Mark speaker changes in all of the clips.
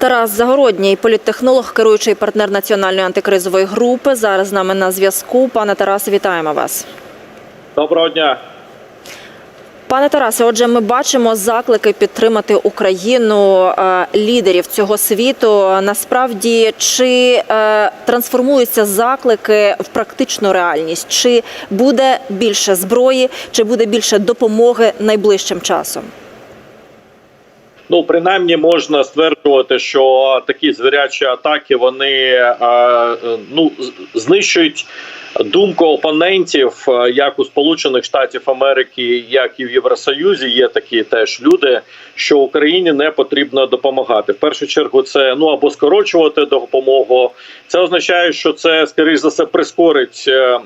Speaker 1: Тарас Загородній, політтехнолог, керуючий партнер національної антикризової групи. Зараз з нами на зв'язку. Пане Тарасе, вітаємо вас.
Speaker 2: Доброго дня.
Speaker 1: Пане Тарасе, отже, ми бачимо заклики підтримати Україну е, лідерів цього світу. Насправді, чи е, трансформуються заклики в практичну реальність? Чи буде більше зброї, чи буде більше допомоги найближчим часом?
Speaker 2: Ну, принаймні можна стверджувати, що такі звірячі атаки вони е, ну знищують думку опонентів, е, як у Сполучених Штатів Америки, як і в Євросоюзі. Є такі теж люди, що Україні не потрібно допомагати. В першу чергу це ну або скорочувати допомогу. Це означає, що це скоріш за все прискорить е,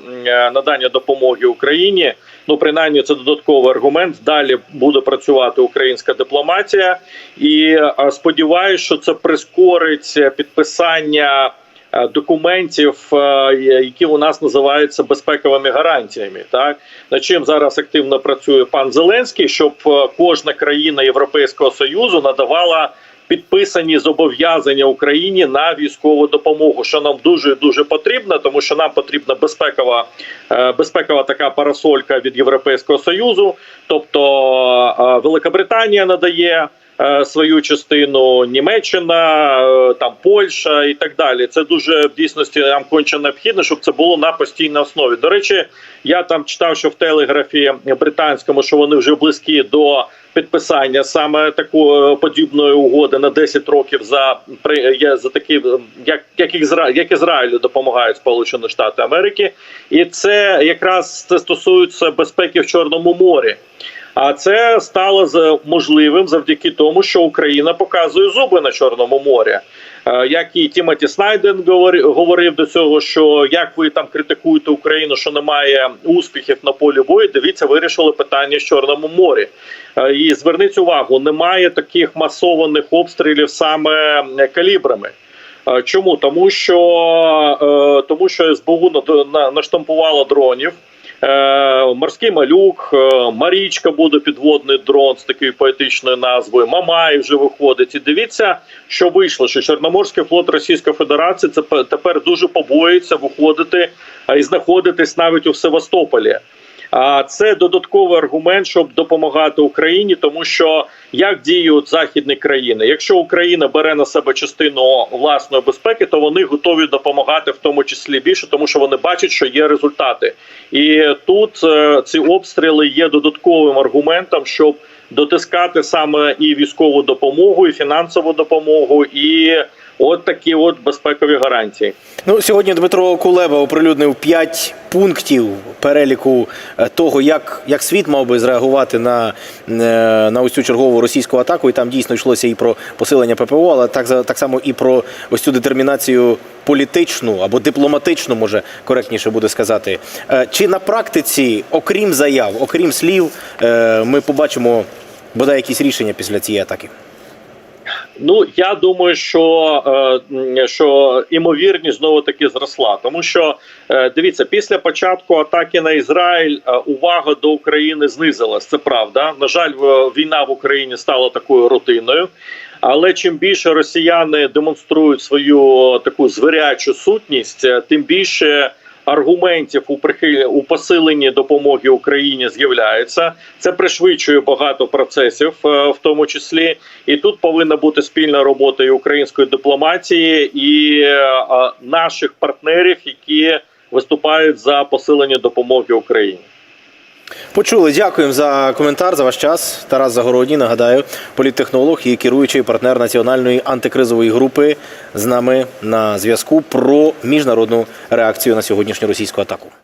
Speaker 2: надання допомоги Україні. Ну, принаймні, це додатковий аргумент. Далі буде працювати українська дипломатія, і е, сподіваюся, що це прискорить підписання е, документів, е, які у нас називаються безпековими гарантіями. Так над чим зараз активно працює пан Зеленський, щоб кожна країна Європейського союзу надавала. Підписані зобов'язання Україні на військову допомогу, що нам дуже дуже потрібно, тому що нам потрібна безпекова безпекова така парасолька від Європейського союзу. Тобто е, Велика Британія надає свою частину, Німеччина, е, там Польща і так далі. Це дуже в дійсності нам конче необхідно, щоб це було на постійній основі. До речі, я там читав, що в телеграфі британському, що вони вже близькі до підписання саме такої подібної угоди на 10 років за при за такі, як як Ізра, як Ізраїлю допомагають Сполучені Штати Америки, і це якраз це стосується безпеки в Чорному морі. А це стало можливим завдяки тому, що Україна показує зуби на Чорному морі. Е, Як і Тімоті Снайден говорив до цього, що як ви там критикуєте Україну, що немає успіхів на полі бою, дивіться, вирішили питання в Чорному морі. Е, І зверніть увагу, немає таких масованих обстрілів саме е, калібрами. Чому? Тому що, тому що СБУ на- наштампувало дронів. Е, Морський малюк, е, Марічка буде підводний дрон з такою поетичною назвою. Мамай вже виходить. І дивіться, що вийшло. Що Чорноморський флот Російської Федерації це пе- тепер дуже побоїться виходити і знаходитись навіть у Севастополі. Це додатковий аргумент, щоб допомагати Україні, тому що як діють західні країни, якщо Україна бере на себе частину власної безпеки, то вони готові допомагати в тому числі більше, тому що вони бачать, що є результати, і тут е, ці обстріли є додатковим аргументом, щоб дотискати саме і військову допомогу, і фінансову допомогу, і от такі от безпекові гарантії.
Speaker 3: Ну, сьогодні Дмитро Кулеба оприлюднив п'ять пунктів переліку е, того, як, як світ мав би зреагувати на, е, на ось цю чергову російську атаку. І там дійсно йшлося і про посилення ППО, але так, так само і про ось цю детермінацію політичну або дипломатичну, може коректніше буде сказати. Е, Чи на практиці, окрім заяв, окрім слів, ми побачимо бодай якісь рішення після цієї атаки?
Speaker 2: Ну я думаю, що, е, що імовірність знову таки зросла, тому що е, дивіться, після початку атаки на Ізраїль е, увага до України знизилась. Це правда. На жаль, війна в Україні стала такою рутиною. Але чим більше росіяни демонструють свою таку звірячу сутність, тим більше аргументів у прихилі у посиленні допомоги Україні з'являється. Це пришвидшує багато процесів, е, в тому числі. І тут повинна бути спільна робота і української дипломатії і е, наших партнерів, які виступають за посилення допомоги Україні.
Speaker 3: Почули. Дякуємо за коментар, за ваш час. Тарас Загородній, нагадаю, політтехнолог і керуючий партнер національної антикризової групи з нами на зв'язку про міжнародну реакцію на сьогоднішню російську атаку.